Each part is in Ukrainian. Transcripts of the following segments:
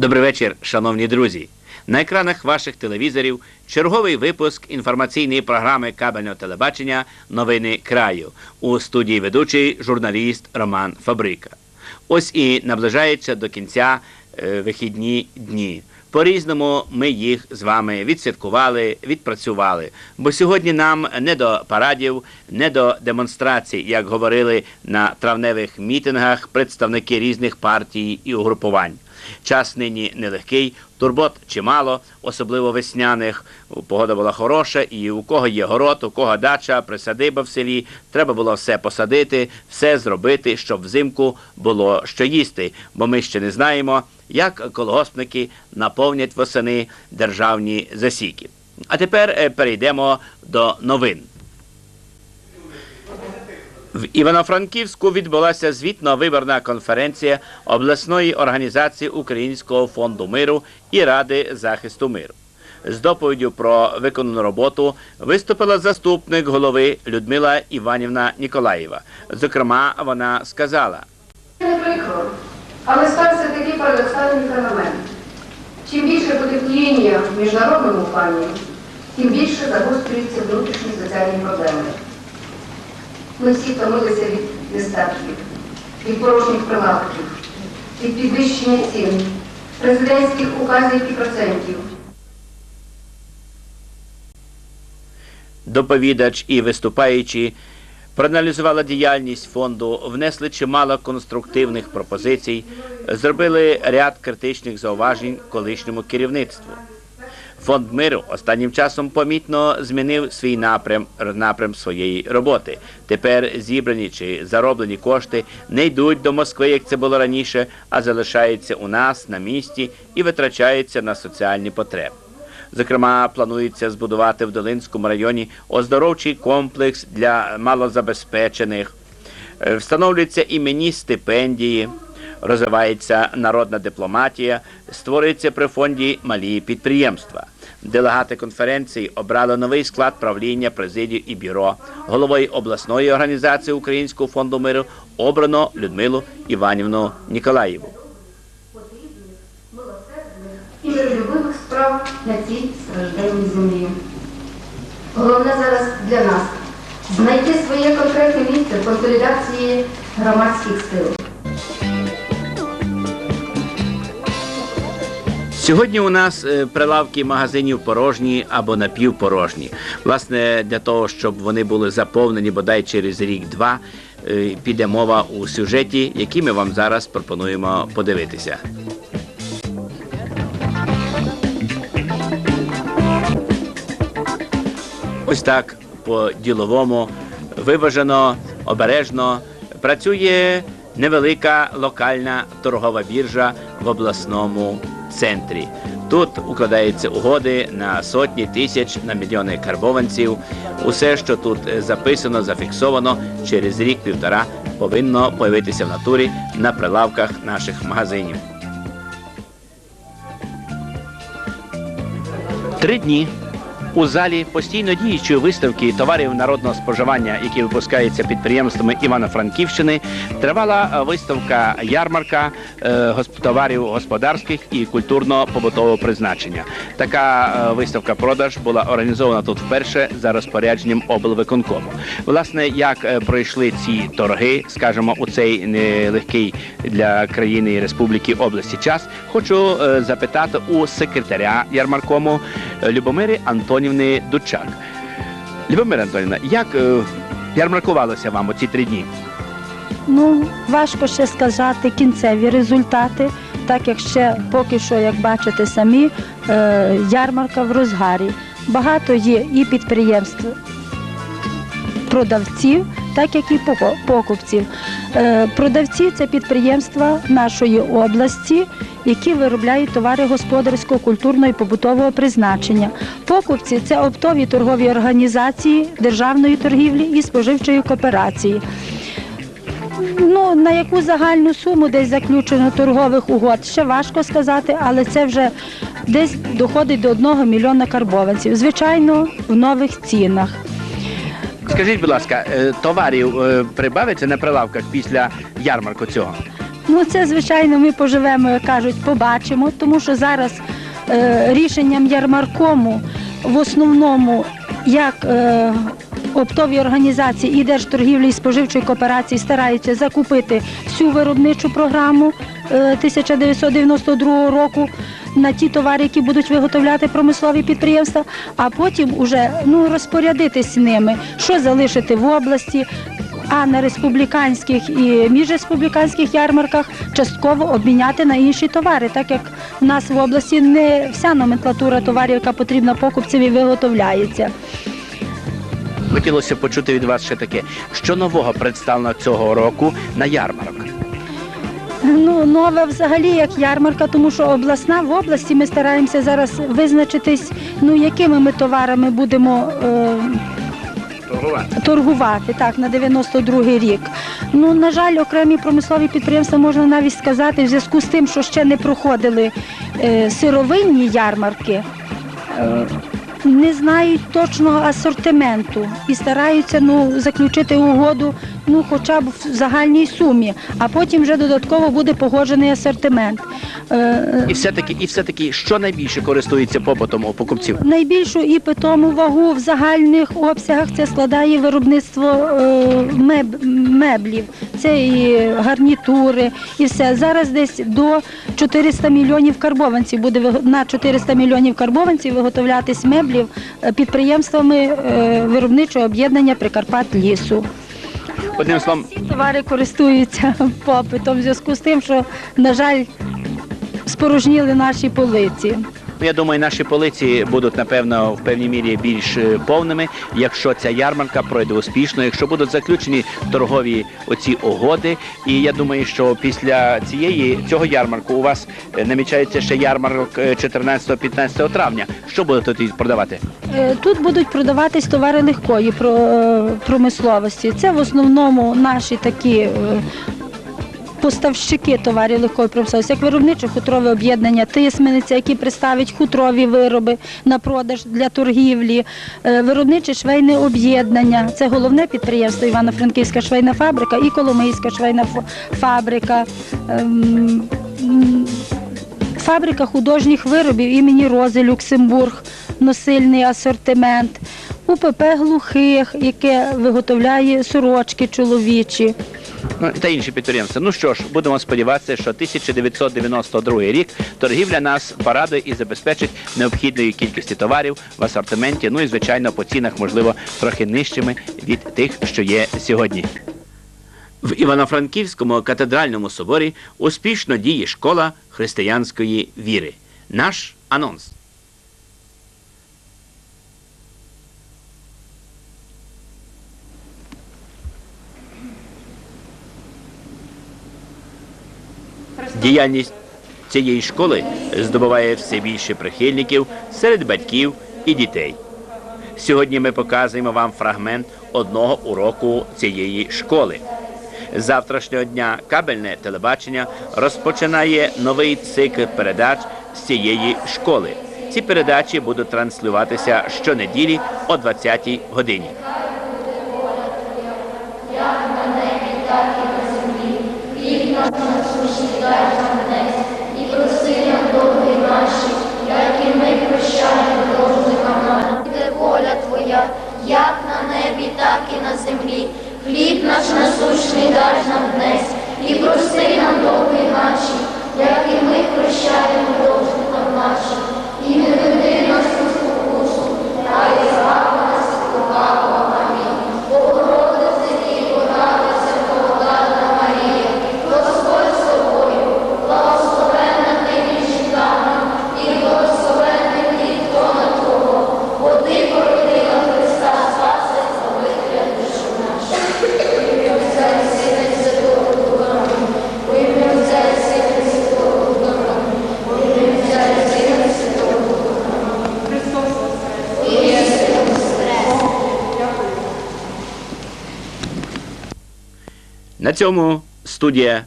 Добрий вечір, шановні друзі. На екранах ваших телевізорів черговий випуск інформаційної програми кабельного телебачення Новини краю у студії ведучий журналіст Роман Фабрика. Ось і наближається до кінця е, вихідні дні. По-різному ми їх з вами відсвяткували, відпрацювали. Бо сьогодні нам не до парадів, не до демонстрацій, як говорили на травневих мітингах представники різних партій і угрупувань. Час нині нелегкий, турбот чимало, особливо весняних. Погода була хороша, і у кого є город, у кого дача, присадиба в селі. Треба було все посадити, все зробити, щоб взимку було що їсти. Бо ми ще не знаємо, як колгоспники наповнять восени державні засіки. А тепер е, перейдемо до новин. В Івано-Франківську відбулася звітно-виборна конференція обласної організації Українського фонду миру і Ради захисту миру. З доповіддю про виконану роботу виступила заступник голови Людмила Іванівна Ніколаєва. Зокрема, вона сказала: Не прикро, але стався такий парадоксальний феномен. Чим більше потепління в міжнародному плані, тим більше загострюються внутрішні соціальні проблеми. Ми всі втомилися від нестатків, від порожніх прилавків, від підвищення цін, президентських указів і процентів. Доповідач і виступаючі проаналізували діяльність фонду, внесли чимало конструктивних пропозицій, зробили ряд критичних зауважень колишньому керівництву. Фонд миру останнім часом помітно змінив свій напрям, напрям своєї роботи. Тепер зібрані чи зароблені кошти не йдуть до Москви, як це було раніше, а залишаються у нас на місці і витрачаються на соціальні потреби. Зокрема, планується збудувати в Долинському районі оздоровчий комплекс для малозабезпечених, Е, встановлюються іменні стипендії, розвивається народна дипломатія, створюється при фонді малі підприємства. Делегати конференції обрали новий склад правління, президію і бюро. Головою обласної організації Українського фонду миру обрано Людмилу Іванівну Ніколаєву. і миролюбивих справ на цій стражденній землі. Головне зараз для нас знайти своє конкретне місце в консолідації громадських сил. Сьогодні у нас е, прилавки магазинів порожні або напівпорожні. Власне, для того, щоб вони були заповнені бодай через рік-два, е, піде мова у сюжеті, який ми вам зараз пропонуємо подивитися. Ось так по-діловому, виважено, обережно працює невелика локальна торгова біржа в обласному центрі. Тут укладаються угоди на сотні тисяч, на мільйони карбованців. Усе, що тут е, записано, зафіксовано, через рік-півтора повинно появитися в натурі на прилавках наших магазинів. Три дні у залі постійно діючої виставки товарів народного споживання, які випускаються підприємствами Івано-Франківщини, тривала е, виставка ярмарка е, товарів господарських і культурно-побутового призначення. Така е, виставка продаж була організована тут вперше за розпорядженням облвиконкому. Власне, як пройшли ці торги, скажімо, у цей нелегкий для країни і республіки області час, хочу запитати у секретаря ярмаркому Любомири Антонівни Дучак. Любомира Антонівна, як е, ярмаркувалося вам оці три дні? Ну, важко ще сказати кінцеві результати, так як ще поки що, як бачите самі, е, ярмарка в розгарі. Багато є і підприємств продавців, так як і покупців. Е, Продавці це підприємства нашої області, які виробляють товари господарського, культурного і побутового призначення. Покупці це оптові торгові організації державної торгівлі і споживчої кооперації. Ну, на яку загальну суму десь заключено торгових угод, ще важко сказати, але це вже десь доходить до 1 мільйона карбованців. Звичайно, в нових цінах. Скажіть, будь ласка, е, товарів е, прибавиться на прилавках після ярмарку цього? Ну, це, звичайно, ми поживемо, як кажуть, побачимо, тому що зараз е, рішенням ярмаркому в основному як е, оптові організації і Держторгівлі і споживчої кооперації стараються закупити всю виробничу програму е, 1992 року на ті товари, які будуть виготовляти промислові підприємства, а потім уже ну, розпорядитись ними, що залишити в області, а на республіканських і міжреспубліканських ярмарках частково обміняти на інші товари, так як в нас в області не вся номенклатура товарів, яка потрібна покупцеві, виготовляється. Хотілося почути від вас ще таке, що нового представлено цього року на ярмарок. Ну, нове взагалі як ярмарка, тому що обласна в області ми стараємося зараз визначитись, ну якими ми товарами будемо. Е, торгувати так на 92-й рік. Ну на жаль, окремі промислові підприємства можна навіть сказати, в зв'язку з тим, що ще не проходили е, сировинні ярмарки. е, Не знають точного асортименту і стараються ну, заключити угоду ну, хоча б в загальній сумі, а потім вже додатково буде погоджений асортимент. Е, І все-таки, і все-таки, що найбільше користується попитом у покупців? Найбільшу і питому вагу в загальних обсягах це складає виробництво е, меб- меблів. Це і гарнітури, і все. Зараз десь до 400 мільйонів карбованців буде на 400 мільйонів карбованців виготовлятись меблів е, підприємствами виробничого об'єднання Прикарпат лісу. Одним словом, всі товари користуються попитом в зв'язку з тим, що, на жаль, спорожніли наші полиці. Ну, Я думаю, наші полиці будуть напевно в певній мірі більш е, повними, якщо ця ярмарка пройде успішно, якщо будуть заключені торгові оці угоди. І я думаю, що після цієї цього ярмарку у вас е, намічається ще ярмарок е, 14-15 травня. Що будете тоді продавати? Е, Тут будуть продаватись товари легкої про- е, промисловості. Це в основному наші такі е, поставщики товарів легкої промисловості, як виробниче хутрове об'єднання, тисмениця, які представить хутрові вироби на продаж для торгівлі, е, виробниче швейне об'єднання. Це головне підприємство Івано-Франківська швейна фабрика і Коломийська швейна фабрика. Ем, Фабрика художніх виробів імені Рози Люксембург, носильний асортимент, УПП глухих, яке виготовляє сорочки чоловічі. Ну та інші підприємства. Ну що ж, будемо сподіватися, що 1992 рік торгівля нас порадує і забезпечить необхідної кількості товарів в асортименті. Ну і звичайно по цінах, можливо, трохи нижчими від тих, що є сьогодні. В Івано-Франківському катедральному соборі успішно діє школа християнської віри. Наш анонс. Діяльність цієї школи здобуває все більше прихильників серед батьків і дітей. Сьогодні ми показуємо вам фрагмент одного уроку цієї школи. З завтрашнього дня кабельне телебачення розпочинає новий цикл передач з цієї школи. Ці передачі будуть транслюватися щонеділі о 20-й годині. Буде воля Твоя, як на небі, так і на землі. Хліб наш насущний дай нам днесь, і прости нам довги наші, як і ми прощаємо довжникам нашим. На цьому студія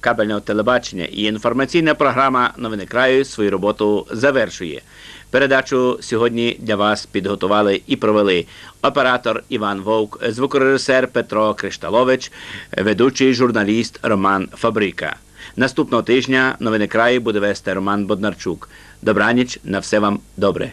кабельного телебачення і інформаційна програма Новини краю свою роботу завершує. Передачу сьогодні для вас підготували і провели оператор Іван Вовк, звукорежисер Петро Кришталович, ведучий журналіст Роман Фабрика. Наступного тижня новини краї буде вести Роман Боднарчук. Добраніч, на все вам добре.